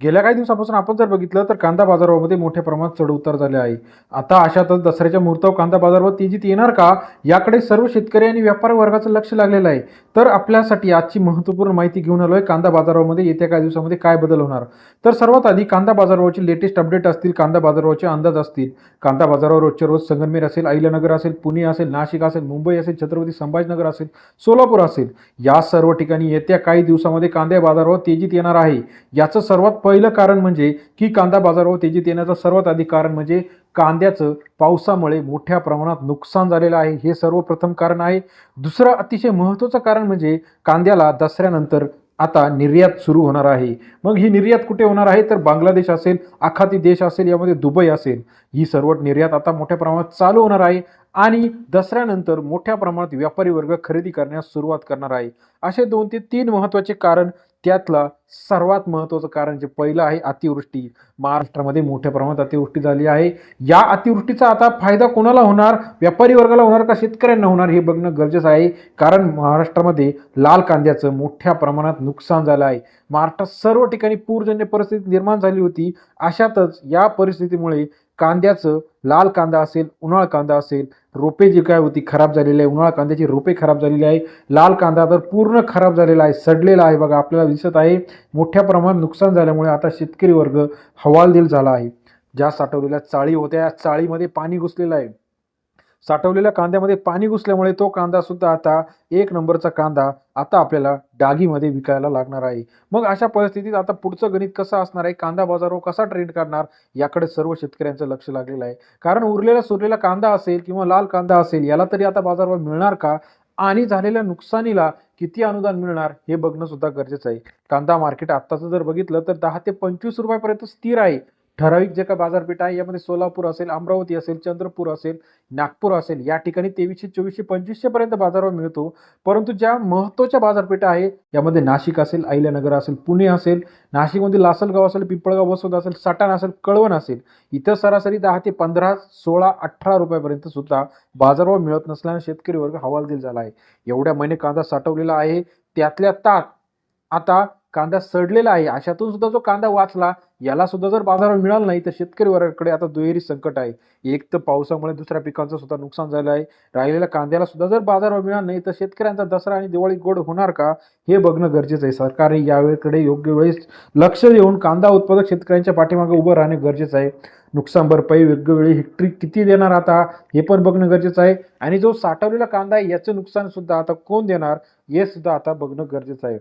गेल्या काही दिवसापासून आपण जर बघितलं तर कांदा बाजारामध्ये मोठ्या प्रमाणात चढउतार झाले आहे. आता अशातच दसऱ्याच्या मुहूर्तावर कांदा बाजारावर तेजीत येणार का? याकडे सर्व शेतकरी आणि व्यापारी वर्गाचं लक्ष लागलेलं आहे. तर आपल्यासाठी आजची महत्त्वपूर्ण माहिती घेऊन आलो आहे कांदा बाजारामध्ये येत्या काही दिवसामध्ये काय बदल होणार? तर सर्वात आधी कांदा बाजारावरचे लेटेस्ट अपडेट असतील कांदा बाजारावरचे अंदाज असतील. कांदा बाजारावर रोजच्या रोज संगमेर असेल अहिल्यानगर असेल पुणे असेल नाशिक असेल मुंबई असेल छत्रपती संभाजीनगर असेल सोलापूर असेल. या सर्व ठिकाणी येत्या काही दिवसामध्ये कांदा बाजारावर तेजीत येणार आहे. याचं सर्वात पहिलं कारण म्हणजे की कांदा बाजारावर तेजीत येण्याचं सर्वात आधी कारण म्हणजे कांद्याचं पावसामुळे मोठ्या प्रमाणात नुकसान झालेलं आहे. हे सर्वप्रथम कारण आहे. दुसरं अतिशय महत्त्वाचं कारण म्हणजे कांद्याला दसऱ्यानंतर आता निर्यात सुरू होणार आहे. मग ही निर्यात कुठे होणार आहे? तर बांगलादेश असेल आखाती देश असेल यामध्ये दुबई असेल. ही सर्व निर्यात आता मोठ्या प्रमाणात चालू होणार आहे आणि दसऱ्यानंतर मोठ्या प्रमाणात व्यापारी वर्ग खरेदी करण्यास सुरुवात करणार आहे. असे दोन ते तीन महत्त्वाचे कारण त्यातला सर्वात महत्त्वाचं कारण जे पहिलं आहे अतिवृष्टी. महाराष्ट्रामध्ये मोठ्या प्रमाणात अतिवृष्टी झाली आहे. या अतिवृष्टीचा आता फायदा कोणाला होणार? व्यापारी वर्गाला होणार का शेतकऱ्यांना होणार हे बघणं गरजेचं आहे. कारण महाराष्ट्रामध्ये लाल कांद्याचं मोठ्या प्रमाणात नुकसान झालं आहे. महाराष्ट्रात सर्व ठिकाणी पूरजन्य परिस्थिती निर्माण झाली होती. अशातच या परिस्थितीमुळे कांद्याचं लाल कांदा असेल उन्हाळ कांदा असेल रोपे जी काय होती खराब झालेली आहे. उन्हाळा कांद्याची रोपे खराब झालेली आहे. लाल कांदा तर पूर्ण खराब झालेला आहे सडलेला आहे. बघा आपल्याला दिसत आहे मोठ्या प्रमाणात नुकसान झाल्यामुळे आता शेतकरी वर्ग हवालदिल झाला आहे. ज्या साठवलेल्या चाळी होत्या या चाळीमध्ये पाणी घुसलेलं आहे. साठवलेल्या कांद्यामध्ये पाणी घुसल्यामुळे तो कांदा सुद्धा आता एक नंबरचा कांदा आता आपल्याला डागीमध्ये विकायला लागणार आहे. मग अशा परिस्थितीत आता पुढचं गणित कसं असणार आहे? कांदा बाजारावर हो कसा ट्रेंड करणार? याकडे सर्व शेतकऱ्यांचं लक्ष लागलेलं आहे. कारण उरलेला सुरलेला कांदा असेल किंवा लाल कांदा असेल याला तरी आता बाजारभाव मिळणार का? आणि झालेल्या नुकसानीला किती अनुदान मिळणार हे बघणं सुद्धा गरजेचं आहे. कांदा मार्केट आत्ताचं जर बघितलं तर दहा ते पंचवीस रुपयापर्यंत स्थिर आहे. ठराविक जे का बाजारपेठ आहे यामध्ये सोलापूर असेल अमरावती असेल चंद्रपूर असेल नागपूर असेल या ठिकाणी तेवीसशे चोवीसशे पंचवीसशे पर्यंत बाजारभाव मिळतो. परंतु ज्या महत्त्वाच्या बाजारपेठा आहे यामध्ये नाशिक असेल अहिल्यानगर असेल पुणे असेल नाशिकमध्ये लासलगाव असेल पिंपळगाव वसोद असेल सटाण असेल कळवण असेल इथं सरासरी दहा ते पंधरा सोळा अठरा रुपयापर्यंत सुद्धा बाजारभाव मिळत नसल्याने शेतकरी वर्ग हवालदिल झाला आहे. एवढ्या महिने कांदा साठवलेला आहे त्यातल्या तात आता कांदा सडलेला आहे अशातून सुद्धा जो कांदा वाचला याला सुद्धा जर बाजारावर मिळाला नाही तर शेतकरी वर्गाकडे आता दुहेरी संकट आहे. एक तर पावसामुळे दुसऱ्या पिकांचं सुद्धा नुकसान झालं आहे. राहिलेल्या कांद्याला सुद्धा जर बाजारावर मिळाला नाही तर शेतकऱ्यांचा दसरा आणि दिवाळी गोड होणार का हे बघणं गरजेचं आहे. सरकारने यावेळेकडे योग्य वेळेस लक्ष देऊन कांदा उत्पादक शेतकऱ्यांच्या पाठीमागे उभं राहणे गरजेचं आहे. नुकसान भरपाई योग्य वेळी हेक्टरी किती देणार आता हे पण बघणं गरजेचं आहे. आणि जो साठवलेला कांदा आहे याचं नुकसान सुद्धा आता कोण देणार हे सुद्धा आता बघणं गरजेचं आहे.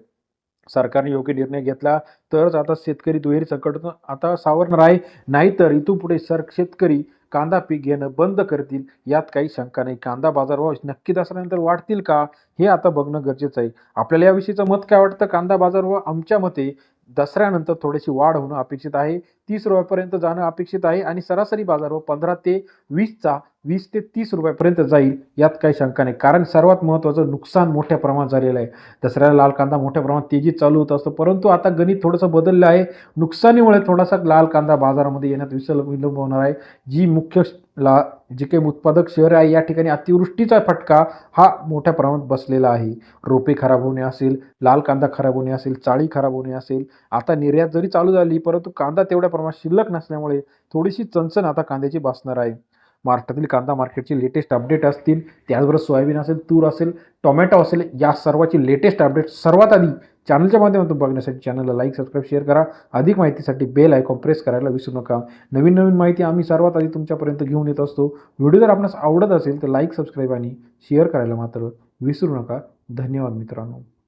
सरकारने योग्य निर्णय घेतला तरच आता शेतकरी दुहेरी संकटातून आता सावरणार आहे. नाहीतर इथून पुढे सर शेतकरी कांदा पीक घेणं बंद करतील यात काही शंका नाही. कांदा बाजारभाव नक्की दसऱ्यानंतर वाढतील का हे आता बघणं गरजेचं आहे. आपल्याला याविषयीचं मत काय वाटतं? कांदा बाजारभाव आमच्या मते दसऱ्यानंतर थोडीशी वाढ होणं अपेक्षित आहे. तीस रुपयापर्यंत जाणं अपेक्षित आहे आणि सरासरी बाजारभाव पंधरा ते वीसचा वीस ते तीस रुपयापर्यंत जाईल यात काही शंका नाही. कारण सर्वात महत्त्वाचं नुकसान मोठ्या प्रमाणात झालेलं आहे. दसऱ्याला लाल कांदा मोठ्या प्रमाणात तेजीत चालू होत असतो. परंतु आता गणित थोडंसं बदललं आहे. नुकसानीमुळे थोडासा लाल कांदा बाजारामध्ये येण्यात विसल विलंब होणार आहे. जी मुख्य ला जे काही उत्पादक शहर आहे या ठिकाणी अतिवृष्टीचा फटका हा मोठ्या प्रमाणात बसलेला आहे. रोपे खराब होणे असेल लाल कांदा खराब होणे असेल चाळी खराब होणे असेल आता निर्यात जरी चालू झाली परंतु कांदा तेवढ्या प्रमाणात शिल्लक नसल्यामुळे थोडीशी चणचण आता कांद्याची बसणार आहे. महाराष्ट्रातील कांदा मार्केटचे लेटेस्ट अपडेट असतील त्याचबरोबर सोयाबीन असेल तूर असेल टोमॅटो असेल या सर्वाची लेटेस्ट अपडेट सर्वात आधी चॅनलच्या माध्यमातून बघण्यासाठी चॅनलला लाईक सबस्क्राईब शेअर करा. अधिक माहितीसाठी बेल आयकॉन प्रेस करायला विसरू नका. नवीन नवीन माहिती आम्ही सर्वात आधी तुमच्यापर्यंत घेऊन येत असतो. व्हिडिओ जर आपणास आवडत असेल तर लाईक सबस्क्राईब आणि शेअर करायला मात्र विसरू नका. धन्यवाद मित्रांनो.